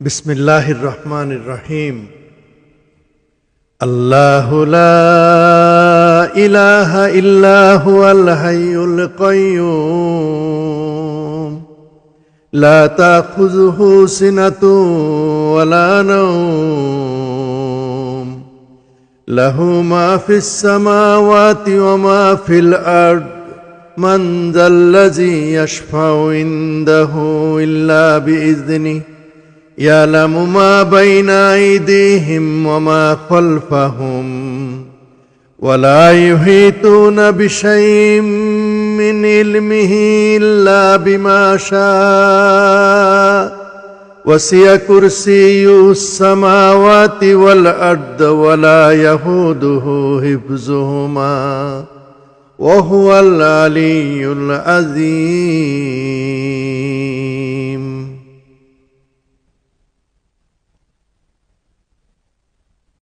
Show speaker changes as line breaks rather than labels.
বিসমিল্লাহির রহমান রহিম। আল্লাহ ইলাহ ইল্লাহ আল্লাহুল কয়ুম লা তাখুযুহু সিনাতু ওয়ালা নাওম। লাহু মা ফিস সামাওয়াতি ওয়া মা ফিল আরদ। মান যাল্লাযী ইয়াশফাউ ইনদাহু ইল্লা বিইযনিহি। يعلم ما بين أيديهم وما خلفهم ولا يحيطون بشيء من علمه إلا بما شاء وسع كرسيه السماوات والأرض ولا يهوده حفظهما وهو العلي العظيم